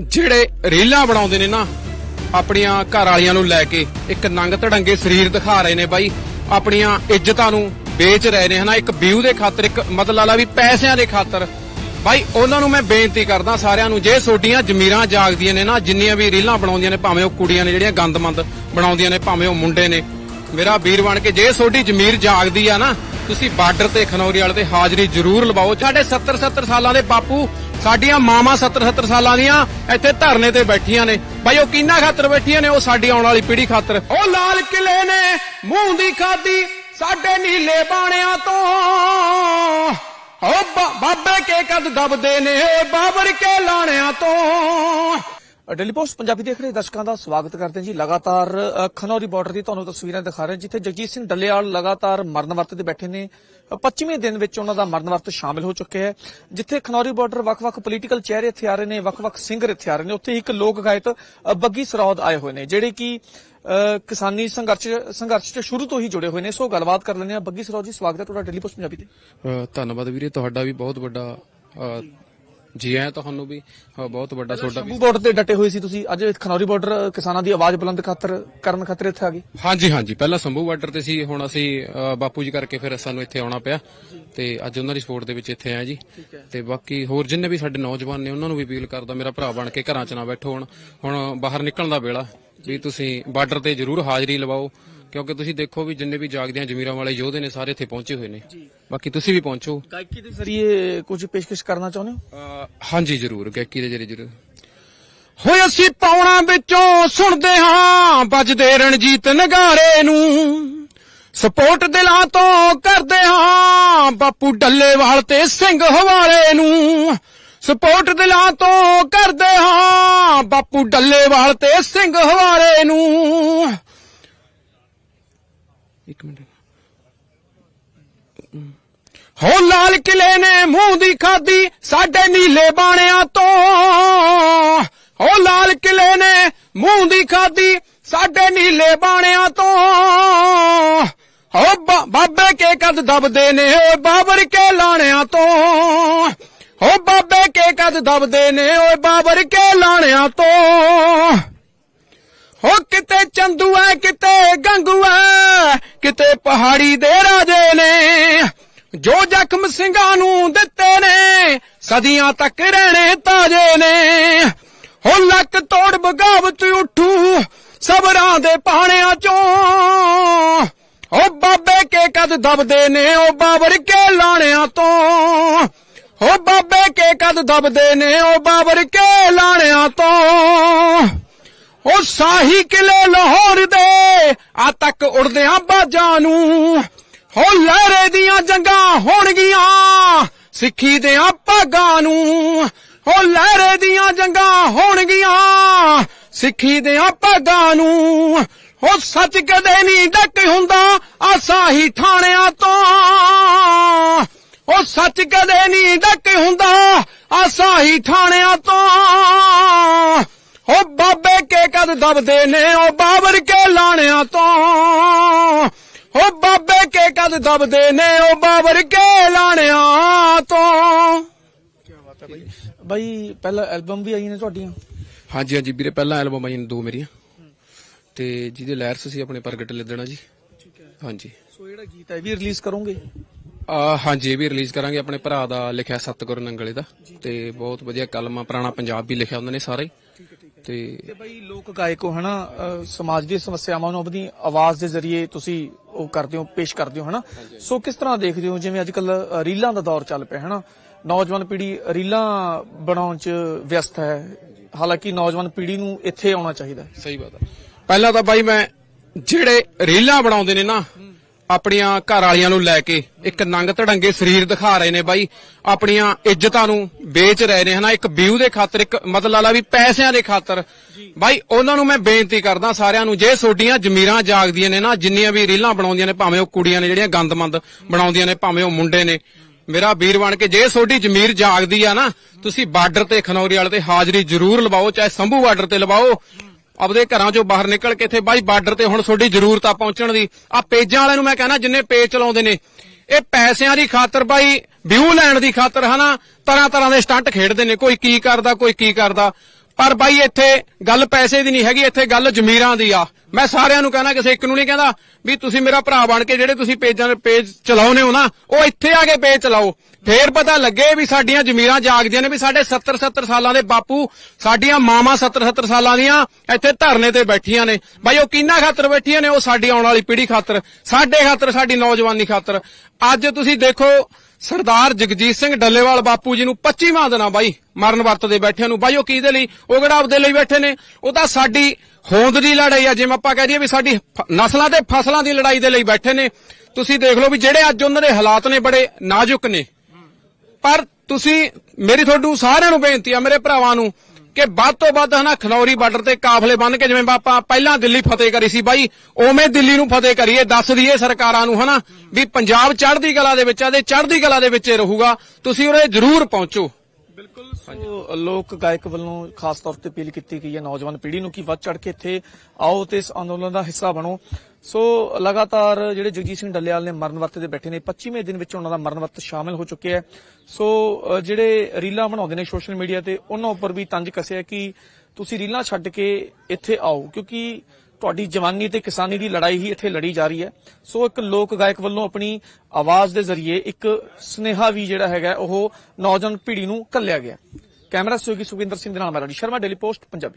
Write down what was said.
ਜਿਹੜੇ ਰੀਲਾਂ ਬਣਾਉਂਦੇ ਨੇ ਨਾ, ਆਪਣੀਆਂ ਘਰ ਵਾਲੀਆਂ ਨੂੰ ਲੈ ਕੇ ਇੱਕ ਨੰਗ ਧੜੰਗੇ ਸਰੀਰ ਦਿਖਾ ਰਹੇ ਨੇ ਬਾਈ। ਆਪਣੀਆਂ ਇੱਜ਼ਤਾਂ ਨੂੰ ਵੇਚ ਰਹੇ ਨੇ, ਹਨਾ? ਇੱਕ ਵਿਊ ਦੇ ਖਾਤਰ, ਇੱਕ ਮਤਲਬ ਆਲਾ ਵੀ ਪੈਸਿਆਂ ਦੇ ਖਾਤਰ। ਬਾਈ, ਉਹਨਾਂ ਨੂੰ ਮੈਂ ਬੇਨਤੀ ਕਰਦਾ ਸਾਰਿਆਂ ਨੂੰ, ਜੇ ਤੁਹਾਡੀਆਂ ਜ਼ਮੀਰਾਂ ਜਾਗਦੀਆਂ ਨੇ ਨਾ, ਜਿੰਨੀਆਂ ਵੀ ਰੀਲਾਂ ਬਣਾਉਂਦੀਆਂ ਨੇ, ਭਾਵੇਂ ਉਹ ਕੁੜੀਆਂ ਨੇ ਜਿਹੜੀਆਂ ਗੰਦਮੰਦ ਬਣਾਉਂਦੀਆਂ ਨੇ, ਭਾਵੇਂ ਉਹ ਮੁੰਡੇ ਨੇ। ਮੇਰਾ ਵੀਰ ਬਣ ਕੇ ਜੇ ਤੁਹਾਡੀ ਜ਼ਮੀਰ ਜਾਗਦੀ ਆ ਨਾ ਤੁਸੀਂ ਬਾਰਡਰ ਤੇ ਖਨੌਰੀ ਵਾਲੇ ਤੇ ਹਾਜ਼ਰੀ ਜ਼ਰੂਰ ਲਵਾਓ। ਸਾਡੇ 70 70 ਸਾਲਾਂ ਦੇ ਬਾਪੂ, ਸਾਡੀਆਂ ਮਾਵਾਂ 70 70 ਸਾਲਾਂ ਦੀਆਂ ਇੱਥੇ ਧਰਨੇ ਤੇ ਬੈਠੀਆਂ ਨੇ। ਭਾਈ ਉਹ ਕਿੰਨਾ ਖਾਤਰ ਬੈਠੀਆਂ ਨੇ? ਉਹ ਸਾਡੀ ਆਉਣ ਵਾਲੀ ਪੀੜ੍ਹੀ ਖਾਤਰ। ਉਹ ਲਾਲ ਕਿਲੇ ਨੇ, ਮੂੰਹ ਦੀ ਖਾਦੀ ਸਾਡੇ ਨੀਲੇ ਬਾਣਿਆਂ ਤੋਂ। ਉਹ ਬਾ- ਬਾਬੇ ਕੇ ਕਦ ਦਬਦੇ ਨੇ, ਬਾਬਰ ਕੇ ਲਾਣਿਆਂ ਤੋਂ। ਡੇਲੀ ਪੋਸਟ ਪੰਜਾਬੀ ਦੇਖ ਰਹੇ ਦਰਸ਼ਕਾਂ ਦਾ ਸਵਾਗਤ ਕਰਦੇ ਹਾਂ ਜੀ। ਲਗਾਤਾਰ ਖਨੌਰੀ ਬਾਰਡਰ ਦੀ ਤੁਹਾਨੂੰ ਤਸਵੀਰਾਂ ਦਿਖਾ ਰਹੇ ਹਾਂ, ਜਿੱਥੇ ਜਗਜੀਤ ਸਿੰਘ ਡੱਲੇਵਾਲ ਲਗਾਤਾਰ ਮਰਨ ਵਰਤ ਤੇ ਬੈਠੇ ਨੇ। 25ਵੇਂ ਦਿਨ ਵਿੱਚ ਉਹਨਾਂ ਦਾ ਮਰਨ ਵਰਤ ਸ਼ਾਮਿਲ ਹੋ ਚੁੱਕਿਆ ਹੈ, ਜਿੱਥੇ ਖਨੌਰੀ ਬਾਰਡਰ ਵੱਖ-ਵੱਖ ਪੋਲੀਟੀਕਲ ਚਿਹਰੇ ਇੱਥੇ ਆ ਰਹੇ ਨੇ, ਵੱਖ-ਵੱਖ ਸਿੰਗਰ ਇੱਥੇ ਆ ਰਹੇ ਨੇ। ਉੱਥੇ ਇੱਕ ਲੋਕ ਗਾਇਕ ਬੱਗੀ ਸਰੌਦ ਆਏ ਹੋਏ ਨੇ, ਜਿਹੜੇ ਕਿ ਕਿਸਾਨੀ ਸੰਘਰਸ਼ ਸੰਘਰਸ਼ 'ਚ ਸ਼ੁਰੂ ਤੋਂ ਹੀ ਜੁੜੇ ਹੋਏ ਨੇ। ਸੋ ਗੱਲਬਾਤ ਕਰ ਲੈਂਦੇ ਹਾਂ। ਬੱਗੀ ਸਰੌਦ ਜੀ, ਸਵਾਗਤ ਹੈ ਤੁਹਾਡਾ ਡੇਲੀ ਪੋਸਟ ਪੰਜਾਬੀ ਤੇ। ਧੰਨਵਾਦ ਵੀਰੇ, ਤੁਹਾਡਾ ਵੀ ਬਹੁਤ ਵੱਡਾ ਜੀ ਆਇਆਂ ਤੁਹਾਨੂੰ ਵੀ ਅ, ਬਹੁਤ ਵੱਡਾ ਤੁਹਾਡਾ ਵੀ ਸ਼ੰਭੂ ਬਾਰਡਰ ਤੇ ਡਟੇ ਹੋਏ ਸੀ ਤੁਸੀਂ। ਅੱਜ ਖਨੌਰੀ ਬਾਰਡਰ ਕਿਸਾਨਾਂ ਦੀ ਆਵਾਜ਼ ਬੁਲੰਦ ਖਾਤਰ ਕਰਨ ਖਾਤਰ ਇੱਥੇ ਆ ਗਏ। ਹਾਂਜੀ ਹਾਂਜੀ ਪਹਿਲਾਂ ਸੰਭੂ ਬਾਰਡਰ ਤੇ ਸੀ ਹੁਣ ਅਸੀਂ ਅ, ਬਾਪੂ ਜੀ ਕਰਕੇ ਫਿਰ ਸਾਨੂੰ ਇੱਥੇ ਆਉਣਾ ਪਿਆ। ਤੇ ਅੱਜ ਉਹਨਾਂ ਦੀ ਸਪੋਰਟ ਦੇ ਵਿੱਚ ਇੱਥੇ ਆਏ ਜੀ। ਤੇ ਬਾਕੀ ਹੋਰ ਜਿੰਨੇ ਵੀ ਸਾਡੇ ਨੌਜਵਾਨ ਨੇ ਉਹਨਾਂ ਨੂੰ ਵੀ ਅਪੀਲ ਕਰਦਾ ਮੇਰਾ ਭਰਾ ਬਣ ਕੇ ਘਰਾਂ 'ਚ ਨਾ ਬੈਠੋ ਹੁਣ। ਹੁਣ ਬਾਹਰ ਨਿਕਲਣ ਦਾ ਵੇਲਾ ਵੀ ਤੁਸੀਂ ਬਾਰਡਰ ਤੇ ਜ਼ਰੂਰ ਹਾਜ਼ਰੀ ਲਵਾਓ। ਕਿਉਂਕਿ ਤੁਸੀਂ ਦੇਖੋ ਵੀ ਜਿੰਨੇ ਵੀ ਜਾਗਦਿਆਂ ਜ਼ਮੀਰਾਂ ਵਾਲੇ ਯੋਧੇ ਨੇ ਸਾਰੇ ਇੱਥੇ ਪਹੁੰਚੇ ਹੋਏ ਨੇ। ਬਾਕੀ ਤੁਸੀਂ ਵੀ ਪਹੁੰਚੋ। ਗਾਇਕੀ ਦੇ ਜ਼ਰੀਏ ਕੁਝ ਪੇਸ਼ਕਸ਼ ਕਰਨਾ ਚਾਹੁੰਦੇ ਹੋ? ਹਾਂਜੀ ਜ਼ਰੂਰ ਗਾਇਕੀ ਦੇ ਜਰੀਏ ਜ਼ਰੂਰ। ਹੋਏ ਅਸੀਂ ਪੌਣਾ ਵਿੱਚੋਂ ਸੁਣਦੇ ਹਾਂ ਵੱਜਦੇ ਰਣਜੀਤ ਨਗਾਰੇ ਨੂੰ। ਸਪੋਰਟ ਦਿਲਾਂ ਤੋਂ ਕਰਦੇ ਹਾਂ ਬਾਪੂ ਡੱਲੇਵਾਲ ਤੇ ਸਿੰਘ ਹਵਾਲੇ ਨੂੰ। ਸਪੋਰਟ ਦਿਲਾਂ ਤੋਂ ਕਰਦੇ ਹਾਂ ਬਾਪੂ ਡੱਲੇਵਾਲ ਤੇ ਸਿੰਘ ਹਵਾਲੇ ਨੂੰ। ਇੱਕ ਮਿੰਟ। ਹੋ ਲਾਲ ਕਿਲੇ ਨੇ ਮੂੰਹ ਦੀ ਖਾਦੀ ਸਾਡੇ ਨੀਲੇ ਬਾਣਿਆਂ ਤੋਂ। ਹੋ ਲਾਲ ਕਿਲੇ ਨੇ ਮੂੰਹ ਦੀ ਖਾਦੀ ਸਾਡੇ ਨੀਲੇ ਬਾਣਿਆਂ ਤੋਂ। ਹੋ ਬਾਬੇ ਕੇ ਕਦ ਦਬਦੇ ਨੇ ਓਏ ਬਾਬਰ ਕੇ ਲਾਣਿਆਂ ਤੋਂ। ਹੋ ਬਾਬੇ ਕੇ ਕਦ ਦਬਦੇ ਨੇ ਓਏ ਬਾਬਰ ਕੇ ਲਾਣਿਆਂ ਤੋਂ। ਹੋ ਕਿਤੇ ਚੰਦੂ ਐ, ਕਿਤੇ ਗੰਗੂ ਐ, ਕਿਤੇ ਪਹਾੜੀ ਦੇ ਰਾਜੇ ਨੇ। ਜੋ ਜ਼ਖਮ ਸਿੰਘਾਂ ਨੂੰ ਦਿੱਤੇ ਨੇ, ਸਦੀਆਂ ਤੱਕ ਰਹਿਣੇ ਤਾਜੇ ਨੇ। ਹੋ ਲੱਕ ਤੋੜ ਬਗਾਵਤ ਉੱਠੂ ਸਬਰਾਂ ਦੇ ਪਾਣਿਆਂ ਚੋਂ। ਹੋ ਬਾਬੇ ਕੇ ਕਦ ਦਬਦੇ ਨੇ, ਉਹ ਬਾਬਰ ਕੇ ਲਾਣਿਆਂ ਤੋਂ। ਹੋ ਬਾਬੇ ਕੇ ਕਦ ਦਬਦੇ ਨੇ, ਉਹ ਬਾਬਰ ਕੇ ਲਾਣਿਆਂ ਤੋਂ। ਉਹ ਸਾਹੀ ਕਿਲੇ ਲਾਹੌਰ ਦੇ, ਆ ਤੱਕ ਉੜਦਿਆਂ ਬਾਜਾਂ ਨੂੰ। ਹੋ ਲਹਿਰੇ ਦੀਆਂ ਜੰਗਾਂ ਹੋਣਗੀਆਂ, ਸਿੱਖੀ ਦੇ ਭਾਗਾਂ ਨੂੰ। ਹੋ ਲਹਿਰੇ ਦੀਆਂ ਜੰਗਾਂ ਹੋਣਗੀਆਂ, ਸਿੱਖੀ ਦੇ ਭਾਗਾਂ ਨੂੰ। ਹੋ ਸੱਚ ਕਦੇ ਨਹੀਂ ਡੱਕ ਹੁੰਦਾ, ਆ ਸਾਹੀ ਠਾਣਿਆਂ ਤੋਂ। ਉਹ ਸੱਚ ਕਦੇ ਨਹੀਂ ਡੱਕ ਹੁੰਦਾ, ਆ ਸਾਹੀ ਠਾਣਿਆਂ ਤੋਂ। ਹੋ ਬਾਬੇ ਕੇ ਕਦ ਦਬਦੇ ਨੇ? ਉਹ ਬਾਬਰ ਕੇ ਲਾਣਿਆਂ ਤੋਂ। ਹੋ ਬਾਬੇ ਕੇ ਕਦ ਦਬਦੇ ਨੇ? ਉਹ ਬਾਬਰ ਕੇ ਲਾਣਿਆਂ ਤੋਂ। ਬਾਈ। ਪਹਿਲਾ ਐਲਬਮ ਵੀ ਆਈ ਨੇ ਤੁਹਾਡੀਆਂ? ਹਾਂਜੀ ਹਾਂਜੀ ਵੀਰੇ ਪਹਿਲਾਂ ਐਲਬਮ ਆਈ ਨੇ ਦੋ ਮੇਰੀਆਂ। ਤੇ ਜਿਹਦੇ ਲੈਰਸ ਸੀ ਆਪਣੇ ਪ੍ਰਗਟ ਲੱਦਣਾ ਜੀ। ਹਾਂਜੀ। ਸੋ ਜਿਹੜਾ ਗੀਤ ਹੈ ਵੀ ਰਿਲੀਜ਼ ਕਰੋਗੇ? ਆ ਹਾਂਜੀ ਇਹ ਵੀ ਰਿਲੀਜ਼ ਕਰਾਂਗੇ। ਆਪਣੇ ਭਰਾ ਦਾ ਲਿਖਿਆ ਸਤਗੁਰ ਨੰਗਲੇ ਦਾ। ਤੇ ਬਹੁਤ ਵਧੀਆ ਕਲਮਾ ਪੁਰਾਣਾ ਪੰਜਾਬ ਵੀ ਲਿਖਿਆ ਉਹਨਾਂ ਨੇ ਸਾਰਾ। ਤੇ ਬਾਈ ਲੋਕ ਗਾਇਕ ਹੋ ਹਨਾ ਸਮਾਜ ਦੀ ਸਮੱਸਿਆਵਾਂ ਨੂੰ ਆਪਣੀ ਆਵਾਜ਼ ਦੇ ਜ਼ਰੀਏ ਤੁਸੀਂ ਉਹ ਕਰਦੇ ਹੋ ਪੇਸ਼ ਕਰਦੇ ਹੋ ਹਨਾ। ਸੋ ਕਿਸ ਤਰ੍ਹਾਂ ਦੇਖਦੇ ਹੋ ਜਿਵੇਂ ਅੱਜਕੱਲ ਰੀਲਾਂ ਦਾ ਦੌਰ ਚੱਲ ਪਿਆ ਹਨਾ। ਨੌਜਵਾਨ ਪੀੜ੍ਹੀ ਰੀਲਾਂ ਬਣਾਉਣ 'ਚ ਵਿਅਸਤ ਹੈ। ਹਾਲਾਂਕਿ ਨੌਜਵਾਨ ਪੀੜ੍ਹੀ ਨੂੰ ਇੱਥੇ ਆਉਣਾ ਚਾਹੀਦਾ। ਸਹੀ ਬਾਤ ਹੈ। ਪਹਿਲਾਂ ਤਾਂ ਬਾਈ ਮੈਂ ਜਿਹੜੇ ਰੀਲਾਂ ਬਣਾਉਂਦੇ ਨੇ ਨਾ ਆਪਣੀਆਂ ਘਰ ਵਾਲੀਆਂ ਨੂੰ ਲੈ ਕੇ ਇੱਕ ਨੰਗ ਧੜੰਗੇ ਸਰੀਰ ਦਿਖਾ ਰਹੇ ਨੇ ਬਾਈ। ਆਪਣੀਆਂ ਇੱਜ਼ਤਾਂ ਨੂੰ ਵੇਚ ਰਹੇ ਨੇ ਹਨਾ? ਇੱਕ ਵਿਊ ਦੇ ਖਾਤਰ ਇੱਕ ਮਤਲਬ ਆਲਾ ਵੀ ਪੈਸਿਆਂ ਦੇ ਖਾਤਰ। ਬਾਈ ਉਹਨਾਂ ਨੂੰ ਮੈਂ ਬੇਨਤੀ ਕਰਦਾ ਸਾਰਿਆਂ ਨੂੰ ਜੇ ਤੁਹਾਡੀਆਂ ਜ਼ਮੀਰਾਂ ਜਾਗਦੀਆਂ ਨੇ ਨਾ ਜਿੰਨੀਆਂ ਵੀ ਰੀਲਾਂ ਬਣਾਉਂਦੀਆਂ ਨੇ ਭਾਵੇਂ ਉਹ ਕੁੜੀਆਂ ਨੇ ਜਿਹੜੀਆਂ ਗੰਦਮੰਦ ਬਣਾਉਂਦੀਆਂ ਨੇ ਭਾਵੇਂ ਉਹ ਮੁੰਡੇ ਨੇ। ਮੇਰਾ ਵੀਰ ਬਣ ਕੇ ਜੇ ਤੁਹਾਡੀ ਜ਼ਮੀਰ ਜਾਗਦੀ ਆ ਨਾ ਤੁਸੀਂ ਬਾਰਡਰ ਤੇ ਖਨੌਰੀ ਵਾਲੇ ਤੇ ਹਾਜ਼ਰੀ ਜ਼ਰੂਰ ਲਵਾਓ ਚਾਹੇ ਸੰਭੂ ਬਾਰਡਰ ਤੇ ਲਵਾਓ। ਆਪਦੇ ਘਰਾਂ ਚੋਂ ਬਾਹਰ ਨਿਕਲ ਕੇ ਇੱਥੇ ਬਾਈ ਬਾਰਡਰ ਤੇ ਹੁਣ ਤੁਹਾਡੀ ਜ਼ਰੂਰਤ ਆ ਪਹੁੰਚਣ ਦੀ। ਆ ਪੇਜਾਂ ਵਾਲਿਆਂ ਨੂੰ ਮੈਂ ਕਹਿੰਦਾ ਜਿੰਨੇ ਪੇਜ ਚਲਾਉਂਦੇ ਨੇ, ਇਹ ਪੈਸਿਆਂ ਦੀ ਖਾਤਰ ਬਾਈ, ਵਿਊ ਲੈਣ ਦੀ ਖਾਤਰ ਹਨਾ, ਤਰ੍ਹਾਂ ਤਰ੍ਹਾਂ ਦੇ ਸਟੰਟ ਖੇਡਦੇ ਨੇ, ਕੋਈ ਕੀ ਕਰਦਾ, ਕੋਈ ਕੀ ਕਰਦਾ। ਪਰ ਬਾਈ ਇੱਥੇ ਗੱਲ ਪੈਸੇ ਦੀ ਨਹੀਂ ਹੈਗੀ, ਇੱਥੇ ਗੱਲ ਜ਼ਮੀਰਾਂ ਦੀ ਆ। ਮੈਂ ਸਾਰਿਆਂ ਨੂੰ ਕਹਿਣਾ, ਕਿਸੇ ਇੱਕ ਨੂੰ ਨਹੀਂ ਕਹਿੰਦਾ ਵੀ ਤੁਸੀਂ ਮੇਰਾ ਭਰਾ ਬਣ ਕੇ ਜਿਹੜੇ ਤੁਸੀਂ ਪੇਜਾਂ ਦੇ ਪੇਜ ਚਲਾਉਨੇ ਹੋ ਨਾ, ਉਹ ਇੱਥੇ ਆ ਕੇ ਪੇਜ ਚਲਾਓ। ਫੇਰ ਪਤਾ ਲੱਗੇ ਵੀ ਸਾਡੀਆਂ ਜ਼ਮੀਰਾਂ ਜਾਗਦੀਆਂ ਨੇ ਵੀ ਸਾਡੇ 70 70 ਸਾਲਾਂ ਦੇ ਬਾਪੂ, ਸਾਡੀਆਂ ਮਾਵਾਂ 70 70 ਸਾਲਾਂ ਦੀਆਂ ਇੱਥੇ ਧਰਨੇ ਤੇ ਬੈਠੀਆਂ ਨੇ। ਬਾਈ, ਉਹ ਕਿੰਨਾ ਖਾਤਰ ਬੈਠੀਆਂ ਨੇ? ਉਹ ਸਾਡੀ ਆਉਣ ਵਾਲੀ ਪੀੜ੍ਹੀ ਖਾਤਰ, ਸਾਡੇ ਖਾਤਰ, ਸਾਡੀ ਨੌਜਵਾਨੀ ਖਾਤਰ। ਅੱਜ ਤੁਸੀਂ ਦੇਖੋ, ਸਰਦਾਰ ਜਗਜੀਤ ਸਿੰਘ ਡੱਲੇਵਾਲ ਬਾਪੂ ਜੀ ਨੂੰ 25ਵਾਂ ਦਿਨ ਬਾਈ ਮਰਨ ਵਰਤ ਦੇ ਬੈਠਿਆਂ ਨੂੰ। ਬਾਈ, ਉਹ ਕਿਹਦੇ ਲਈ? ਉਹ ਕਿਹੜਾ ਆਪਦੇ ਲਈ ਬੈਠੇ ਨੇ? ਉਹ ਤਾਂ ਸਾਡੀ ਹੋਂਦ ਦੀ ਲੜਾਈ ਆ, ਜਿਵੇਂ ਆਪਾਂ ਕਹਿ ਦਈਏ ਵੀ ਸਾਡੀ ਨਸਲਾਂ ਤੇ ਫਸਲਾਂ ਦੀ ਲੜਾਈ ਦੇ ਲਈ ਬੈਠੇ ਨੇ। ਤੁਸੀਂ ਦੇਖ ਲਓ ਵੀ ਜਿਹੜੇ ਅੱਜ ਉਹਨਾਂ ਦੇ ਹਾਲਾਤ ਨੇ ਬੜੇ ਨਾਜ਼ੁਕ ਨੇ। ਪਰ ਤੁਸੀਂ, ਮੇਰੀ ਤੁਹਾਨੂੰ ਸਾਰਿਆਂ ਨੂੰ ਬੇਨਤੀ ਆ, ਮੇਰੇ ਭਰਾਵਾਂ ਨੂੰ, ਕਿ ਵੱਧ ਤੋਂ ਵੱਧ ਹਨਾ ਖਨੌਰੀ ਬਾਰਡਰ ਤੇ ਕਾਫਲੇ ਬੰਨ ਕੇ, ਜਿਵੇਂ ਆਪਾਂ ਪਹਿਲਾਂ ਦਿੱਲੀ ਫਤਿਹ ਕਰੀ ਸੀ ਬਾਈ, ਉਵੇਂ ਦਿੱਲੀ ਨੂੰ ਫਤਿਹ ਕਰੀਏ, ਦੱਸ ਦਈਏ ਸਰਕਾਰਾਂ ਨੂੰ ਹਨਾ ਵੀ ਪੰਜਾਬ ਚੜ੍ਹਦੀ ਕਲਾ ਦੇ ਵਿੱਚ ਆ ਤੇ ਚੜ੍ਹਦੀ ਕਲਾ ਦੇ ਵਿੱਚ ਰਹੂਗਾ। ਤੁਸੀਂ ਉਰੇ ਜ਼ਰੂਰ ਪਹੁੰਚੋ। ਬਿਲਕੁਲ। ਸੋ ਲੋਕ ਗਾਇਕ ਵੱਲੋਂ ਖਾਸ ਤੌਰ ਤੇ ਅਪੀਲ ਕੀਤੀ ਗਈ ਹੈ ਨੌਜਵਾਨ ਪੀੜ੍ਹੀ ਨੂੰ ਕਿ ਵੱਧ ਚੜ ਕੇ ਇੱਥੇ ਆਓ ਤੇ ਇਸ ਅੰਦੋਲਨ ਦਾ ਹਿੱਸਾ ਬਣੋ। ਸੋ ਲਗਾਤਾਰ ਜਿਹੜੇ ਜਗਜੀਤ ਸਿੰਘ ਡੱਲੇਵਾਲ ਨੇ ਮਰਨ ਵਰਤ ਤੇ ਬੈਠੇ ਨੇ 25ਵੇਂ ਦਿਨ ਵਿੱਚ ਉਹਨਾਂ ਦਾ ਮਰਨ ਵਰਤ ਸ਼ਾਮਿਲ ਹੋ ਚੁੱਕਿਆ ਹੈ। ਸੋ ਜਿਹੜੇ ਰੀਲਾਂ ਬਣਾਉਂਦੇ ਨੇ ਸੋਸ਼ਲ ਮੀਡੀਆ ਤੇ, ਉਹਨਾਂ ਉੱਪਰ ਵੀ ਤੰਜ ਕੱਸਿਆ ਕਿ ਤੁਸੀਂ ਰੀਲਾਂ ਛੱਡ ਕੇ ਇੱਥੇ ਆਓ, ਕਿਉਂਕਿ ਤੁਹਾਡੀ ਜਵਾਨੀ ਤੇ ਕਿਸਾਨੀ ਦੀ ਲੜਾਈ ਹੀ ਇੱਥੇ ਲੜੀ ਜਾ ਰਹੀ ਹੈ। ਸੋ ਇੱਕ ਲੋਕ ਗਾਇਕ ਵੱਲੋਂ ਆਪਣੀ ਆਵਾਜ਼ ਦੇ ਜ਼ਰੀਏ ਇੱਕ ਸੁਨੇਹਾ ਵੀ ਜਿਹੜਾ ਹੈਗਾ, ਉਹ ਨੌਜਵਾਨ ਪੀੜ੍ਹੀ ਨੂੰ ਕੱਲਿਆ ਗਿਆ। ਕੈਮਰਾ ਸਹਿਯੋਗੀ ਸੁਖਿੰਦਰ ਸਿੰਘ ਦੇ ਨਾਲ ਮੈਂ ਰਵੀ ਸ਼ਰਮਾ, ਡੇਲੀ ਪੋਸਟ, ਪੰਜਾਬੀ।